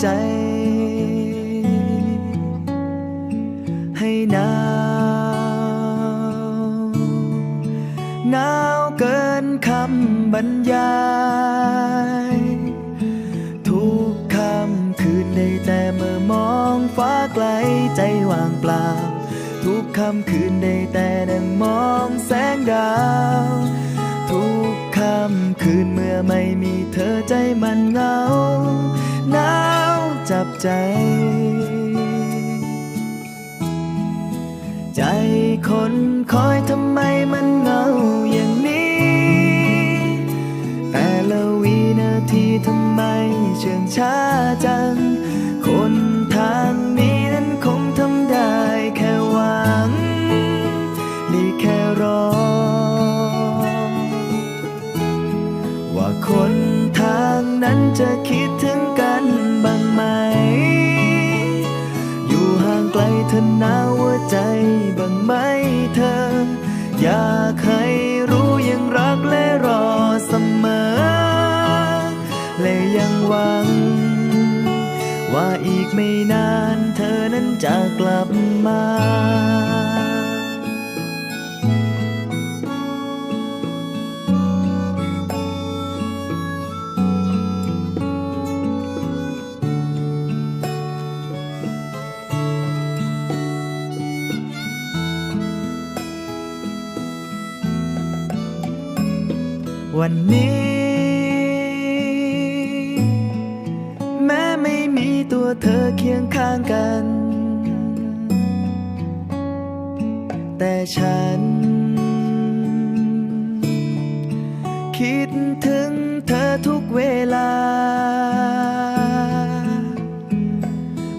ใจ ให้หนาวหนาวเกินคำบรรยาย ทุกคำคืนได้แต่เมื่อมองฟ้าไกลใจว่างเปล่า ทุกคำคืนได้แต่นั่งมองแสงดาวทุกคำคืนเมื่อไม่มีเธอใจมันเหงาหนาว บใจ ใจคนคอยทำไมมันเหงาอย่างนี้ แต่ละวินาทีทำไมเชื่องช้าจัง คนทางนี้นั้นคงทำได้แค่หวังหรือแค่รอ ว่าคนทางนั้นจะคิดถึง เธอหนาวหัวใจบ้างไหมเธอ อยากให้ วันนี้ แม้ไม่มีตัวเธอเคียงข้างกัน แต่ฉัน คิดถึงเธอทุกเวลา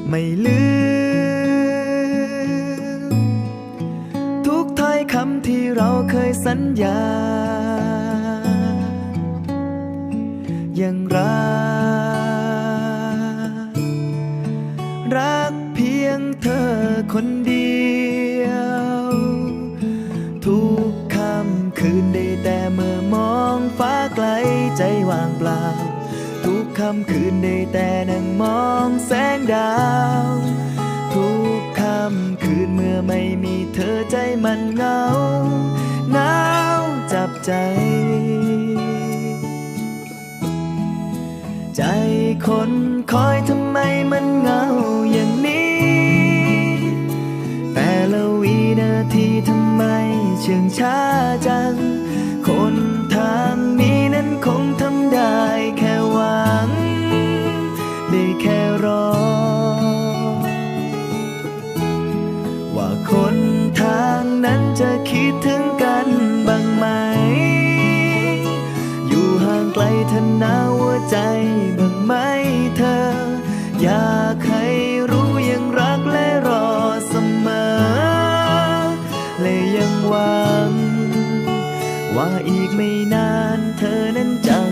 ไม่ลืม ทุกถ้อยคำที่เราเคยสัญญา ยังรัก รักเพียงเธอคนเดียว ทุกคำคืนได้แต่เมื่อมองฟ้าไกลใจว่างเปล่า ทุกคำคืนได้แต่นั่งมองแสงดาว ทุกคำคืนเมื่อไม่มีเธอใจมันเหงาหนาวจับใจ ใจคนคอยทำไมมันเหงาอย่างนี้ แต่ละวินาทีทำไมเชื่องช้าจัง คนทางนี้นั้นคงทำได้แค่หวัง ได้แค่รอ ว่าคนทางนั้นจะคิดถึงกันบ้างไหม อยู่ห่างไกลเธอหนาหัวใจ หวัง ว่าอีกไม่นานเธอนั้นจะ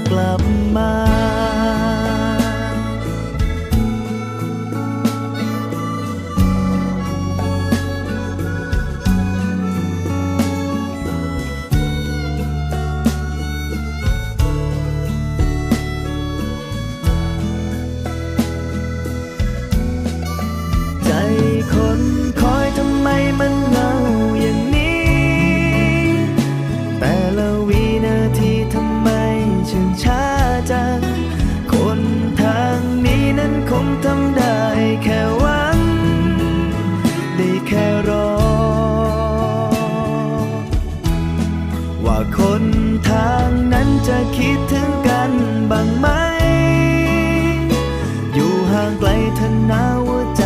ทนาหัวใจ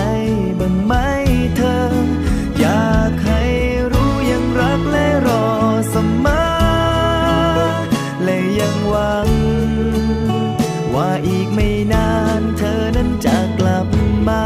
บ้างไหมเธอ อยากให้รู้ยังรักและรอเสมอและยังหวัง ว่าอีกไม่นานเธอนั้นจะกลับมา